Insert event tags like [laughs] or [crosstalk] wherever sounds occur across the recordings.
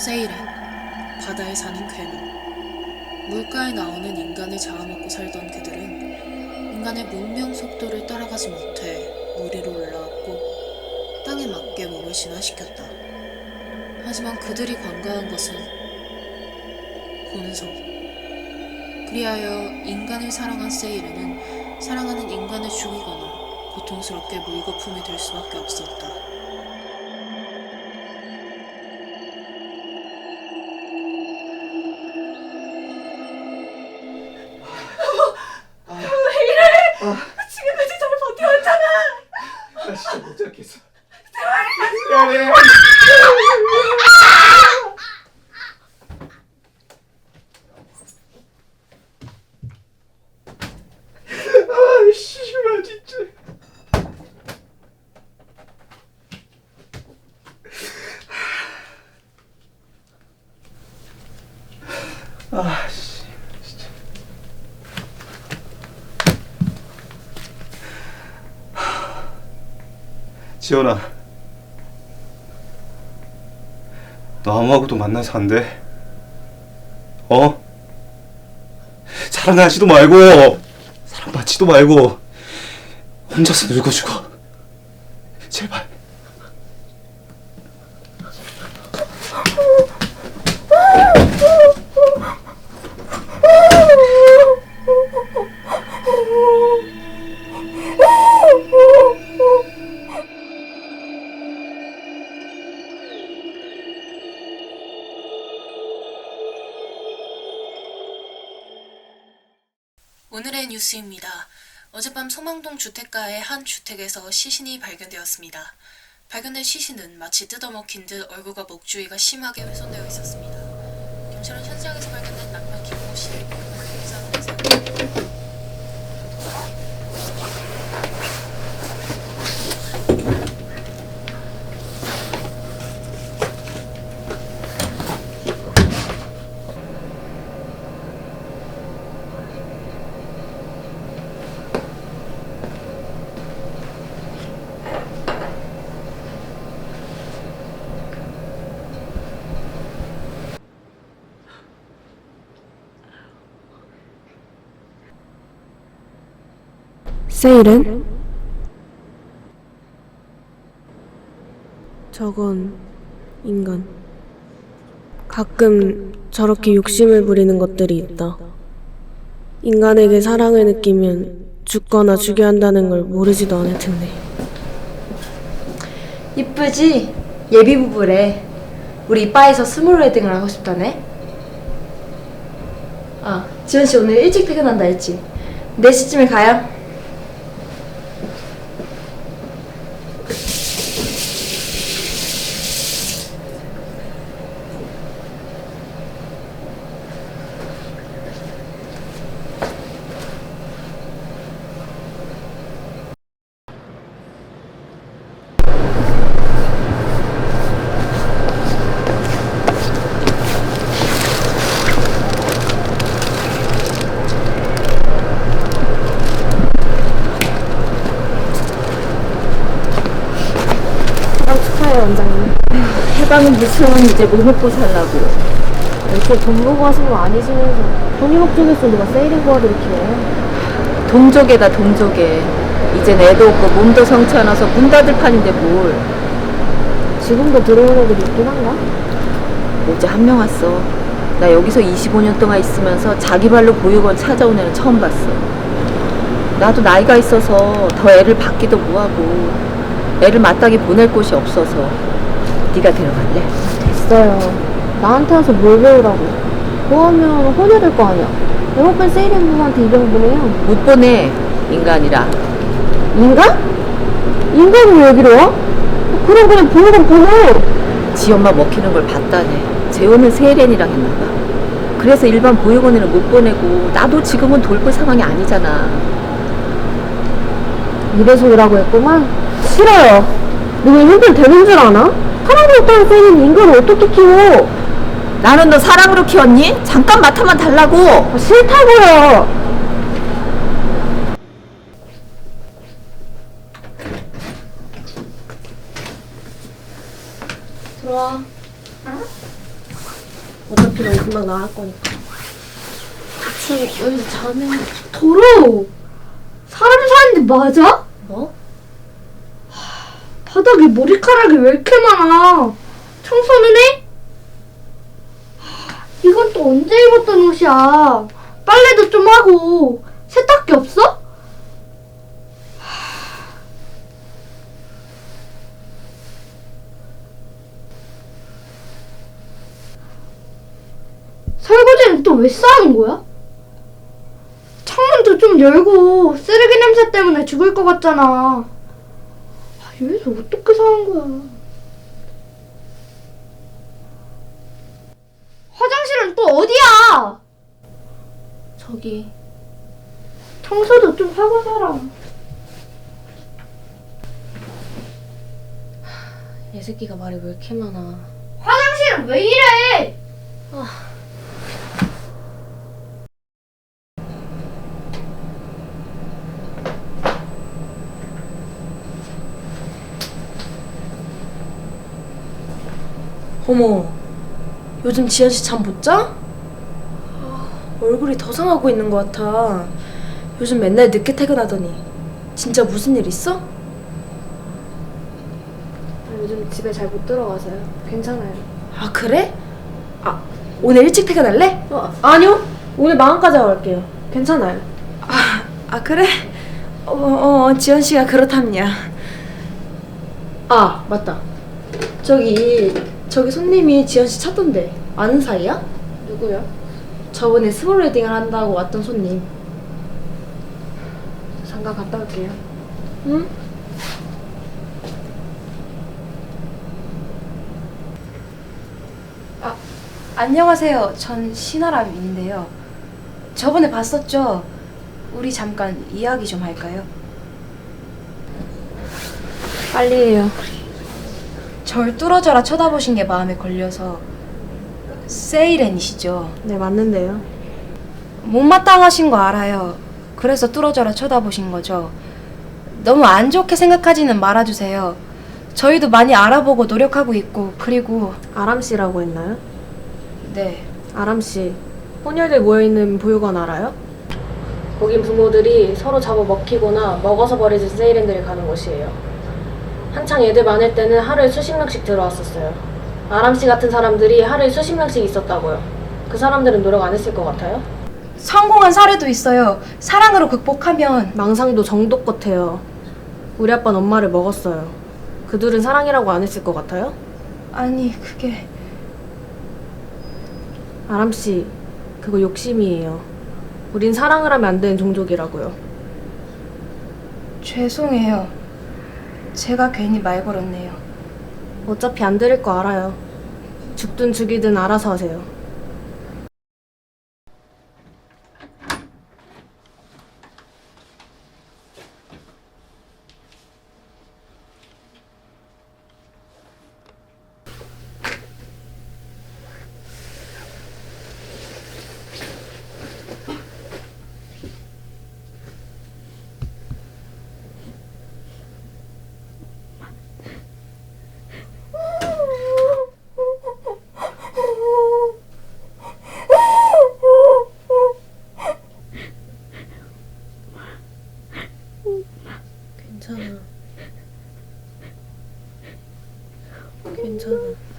세일해 바다에 사는 괴물 물가에 나오는 인간을 잡아먹고 살던 그들은 인간의 문명 속도를 따라가지 못해 물 위로 올라왔고 땅에 맞게 몸을 진화시켰다. 하지만 그들이 관과한 것은 본성. 그리하여 인간을 사랑한 세이르는 사랑하는 인간을 죽이거나 고통스럽게 물거품이 될 수밖에 없었다. 지금까지 잘 버텨왔잖아. 나 진짜 못 잡겠어. 미안해. 아, 씨발 진짜. 아, 씨, 진짜. 지연아 너 아무하고도 만나서 안 돼? 어? 사랑하지도 말고 사랑받지도 말고 혼자서 늙어 죽어 제발 뉴스입니다. 어젯밤 소망동 주택가의 한 주택에서 시신이 발견되었습니다. 발견된 시신은 마치 뜯어먹힌 듯 얼굴과 목 주위가 심하게 훼손되어 있었습니다. 경찰은 현장에서 발견된 남편 김모 씨를 피의자로 내세 세일은? 저건 인간. 가끔 저렇게 욕심을 부리는 것들이 있다. 인간에게 사랑을 느끼면 죽거나 죽여야 한다는 걸 모르지도 않을 텐데. 이쁘지? 예비 부부래. 우리 이빠에서 스몰 웨딩을 하고 싶다네. 아, 지원 씨 오늘 일찍 퇴근한다 했지? 4시쯤에 가요. 원장님. 해방은 무슨 이제 뭐 먹고 살라고. 이렇게 돈 보고 하신 거 아니시면서 돈이 걱정해서 누가 세일인 거하도 이렇게 동족에다 동족에. 이젠 애도 없고 몸도 성치 않아서 문 닫을 판인데 뭘. 지금도 들어오는 애들이 있긴 한가? 어제 한 명 왔어. 나 여기서 25년 동안 있으면서 자기 발로 보육원 찾아온 애는 처음 봤어. 나도 나이가 있어서 더 애를 받기도 뭐하고 애를 마땅히 보낼 곳이 없어서 네가 데려갈래? 됐어요. 나한테 와서 뭘 배우라고. 그거하면 혼내될 거 아니야. 영업반 세일인 부부한테 입양 보내요. 못 보내 인간이라. 인간? 인간이 왜 여기로 와? 그럼 그냥 보내건 보내. 지 엄마 먹히는 걸 봤다네. 재혼은 세렌이랑 했나봐. 그래서 일반 보육원에는 못 보내고 나도 지금은 돌볼 상황이 아니잖아. 이래서 오라고 했구만. 싫어요. 너왜 힘들 되는 줄 아나? 사람이 없다는 세일은 인간을 어떻게 키워? 나는 너 사랑으로 키웠니? 잠깐 맡아만 달라고. 아, 싫다고요. 들어와. 어차피 넌 금방 나갈 거니까. 대체 여기서 자면 더러워. 사람이 사는데 맞아? 뭐? 바닥에 머리카락이 왜 이렇게 많아? 청소는 해? 하, 이건 또 언제 입었던 옷이야? 빨래도 좀 하고 세탁기 없어? 하. 설거지는 또 왜 싸는 거야? 창문도 좀 열고 쓰레기 냄새 때문에 죽을 것 같잖아. 아, 여기서 어떻게 사는 거야? 화장실은 또 어디야? 저기. 청소도 좀 하고 살아. 얘 새끼가 말이 왜 이렇게 많아. 화장실은 왜 이래? 어머, 요즘 지현 씨잠 못 자? 아, 얼굴이 더 상하고 있는 것 같아. 요즘 맨날 늦게 퇴근하더니 진짜 무슨 일 있어? 아, 요즘 집에 잘 못 들어가서요. 괜찮아요. 아 그래? 아 오늘 일찍 퇴근할래? 어, 아니요. 오늘 마감까지 하고 갈게요. 괜찮아요. 아, 아 그래? 어, 어 지현 씨가 그렇답니다. 아 맞다. 저기 저기 손님이 지연 씨 찾던데 아는 사이야? 누구야? 저번에 스몰 웨딩을 한다고 왔던 손님. 잠깐 갔다 올게요. 응? 아 안녕하세요. 전 신아람인데요. 저번에 봤었죠? 우리 잠깐 이야기 좀 할까요? 빨리 해요. 절 뚫어져라 쳐다보신 게 마음에 걸려서 세이렌이시죠? 네 맞는데요 못마땅하신 거 알아요 그래서 뚫어져라 쳐다보신 거죠 너무 안 좋게 생각하지는 말아주세요 저희도 많이 알아보고 노력하고 있고 그리고 아람 씨라고 했나요? 네 아람 씨, 혼혈들 모여있는 보육원 알아요? 거긴 부모들이 서로 잡아 먹히거나 먹어서 버리는 세이렌들이 가는 곳이에요. 한창 애들 많을 때는 하루에 수십 명씩 들어왔었어요. 아람 씨 같은 사람들이 하루에 수십 명씩 있었다고요. 그 사람들은 노력 안 했을 것 같아요? 성공한 사례도 있어요 사랑으로 극복하면 망상도 정독 같아요. 우리 아빠는 엄마를 먹었어요. 그들은 사랑이라고 안 했을 것 같아요? 아니 그게 아람 씨, 그거 욕심이에요. 우린 사랑을 하면 안 되는 종족이라고요. 죄송해요 제가 괜히 말 걸었네요 어차피 안 들을 거 알아요. 죽든 죽이든 알아서 하세요. 괜찮아. [laughs] 괜찮아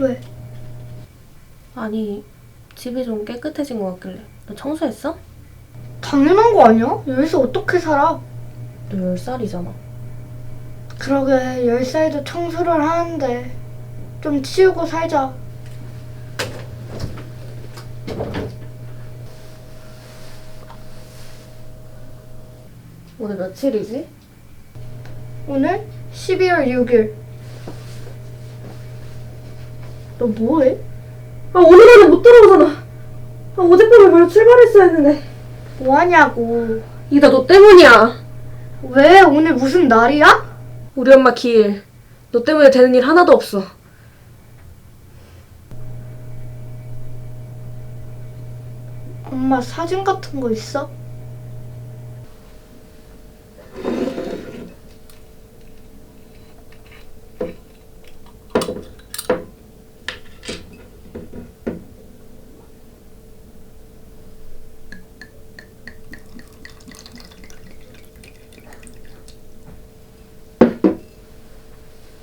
왜? 아니, 집이 좀 깨끗해진 것 같길래. 너 청소했어? 당연한 거 아니야? 여기서 어떻게 살아? 너 10살이잖아. 그러게 열 살도 청소를 하는데 좀 치우고 살자. 오늘 며칠이지? 오늘 12월 6일. 너 뭐해? 아 오늘 안에 못 들어오잖아. 아 어젯밤에 바로 출발했어야 했는데. 뭐하냐고. 이다 너 때문이야. 왜? 오늘 무슨 날이야? 우리 엄마 기일. 너 때문에 되는 일 하나도 없어. 엄마 사진 같은 거 있어?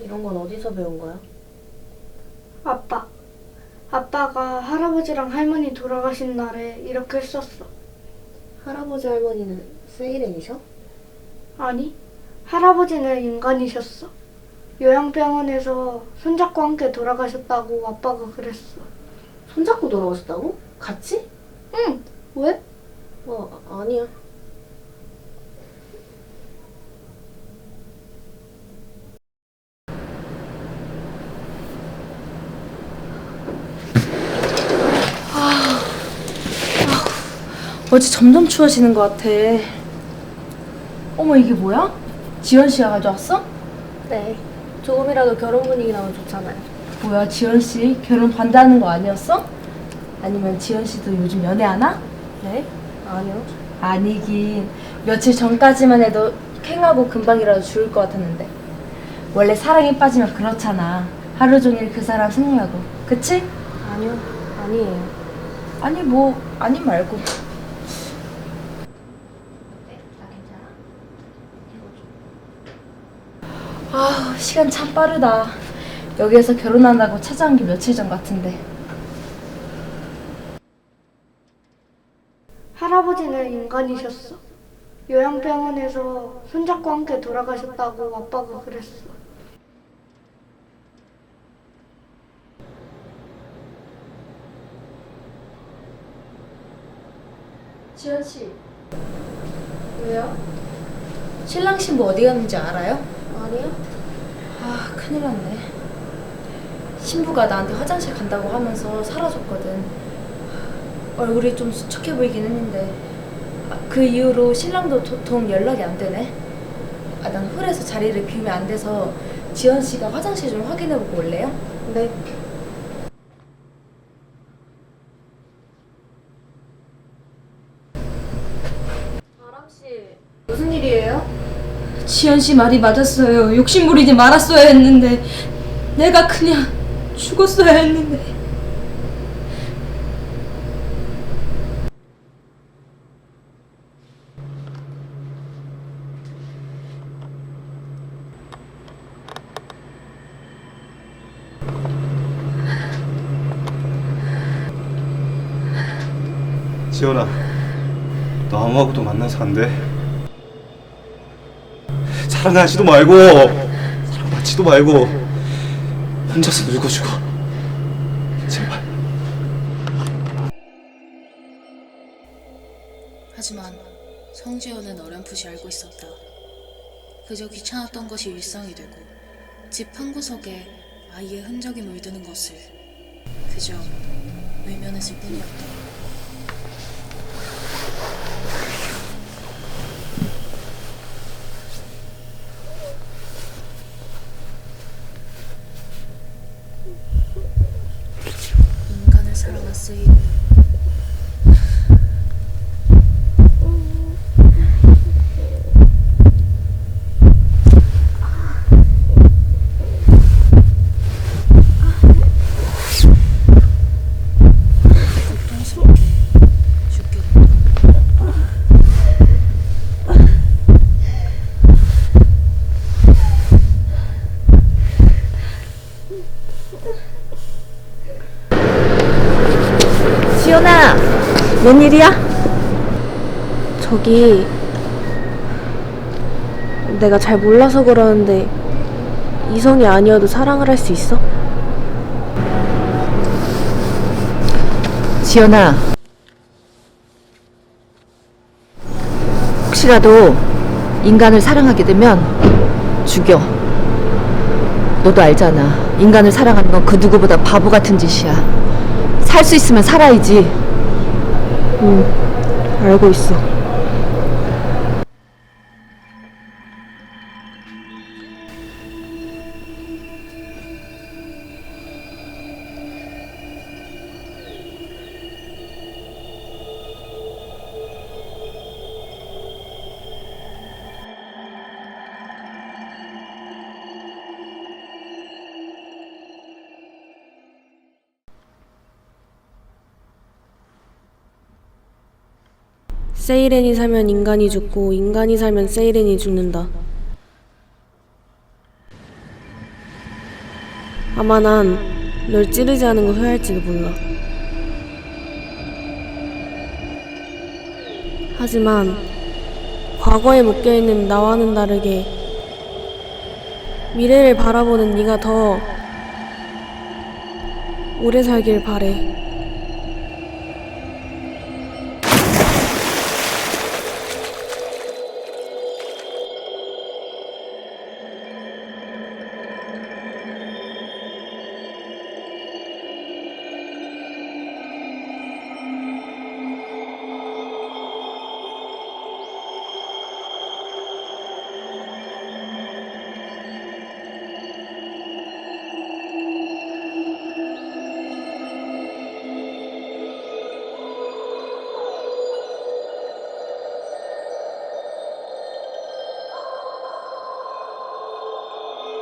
이런 건 어디서 배운 거야? 아빠. 아빠가 할아버지랑 할머니 돌아가신 날에 이렇게 썼어. 할아버지 할머니는 세일행이셔? 아니, 할아버지는 인간이셨어. 요양병원에서 손잡고 함께 돌아가셨다고 아빠가 그랬어. 손잡고 돌아오셨다고? 같이? 응, 왜? 어, 아- 아니야. 어제 점점 추워지는 것 같아. 어머 이게 뭐야? 지연 씨가 가져왔어? 네. 조금이라도 결혼 분위기 나면 좋잖아요. 뭐야 지연 씨 결혼 반대하는 거 아니었어? 아니면 지연 씨도 요즘 연애하나? 네? 아니요. 아니긴 며칠 전까지만 해도 캥하고 금방이라도 죽을 것 같았는데 원래 사랑에 빠지면 그렇잖아. 하루 종일 그 사람 생각하고 그치? 아니요 아니에요. 아니 뭐 아니 말고. 아 시간 참 빠르다. 여기에서 결혼한다고 찾아온 게 며칠 전 같은데. 할아버지는 인간이셨어. 요양병원에서 손잡고 함께 돌아가셨다고 아빠가 그랬어. 지연 씨. 왜요? 신랑 신부 어디 갔는지 알아요? 아니요. 아, 큰일 났네. 신부가 나한테 화장실 간다고 하면서 사라졌거든. 얼굴이 좀 수척해 보이긴 했는데 아, 그 이후로 신랑도 도통 연락이 안 되네. 아, 난 홀에서 자리를 비우면 안 돼서 지연 씨가 화장실 좀 확인해 보고 올래요? 네. 무슨 일이에요? 지연 씨 말이 맞았어요. 욕심 부리지 말았어야 했는데 내가 그냥 죽었어야 했는데. 지연아, 너 아무하고도 만나서 안 돼. 사랑하지도 말고, 사랑받지도 말고, 혼자서 늙어 죽어. 제발. 하지만 성지연은 어렴풋이 알고 있었다. 그저 귀찮았던 것이 일상이 되고 집 한 구석에 아이의 흔적이 물드는 것을 그저 외면했을 뿐이었다. 인간을 사랑한 세이는 고통스럽게 죽게 된다. 지연아, 웬일이야? 저기 내가 잘 몰라서 그러는데 이성이 아니어도 사랑을 할 수 있어? 지연아. 혹시라도 인간을 사랑하게 되면 죽여. 너도 알잖아. 인간을 사랑하는 건 그 누구보다 바보 같은 짓이야. 살 수 있으면 살아야지. 알고 있어. 세이렌이 살면 인간이 죽고 인간이 살면 세이렌이 죽는다. 아마 난 널 찌르지 않은 걸 후회할지도 몰라. 하지만 과거에 묶여있는 나와는 다르게 미래를 바라보는 네가 더 오래 살길 바래.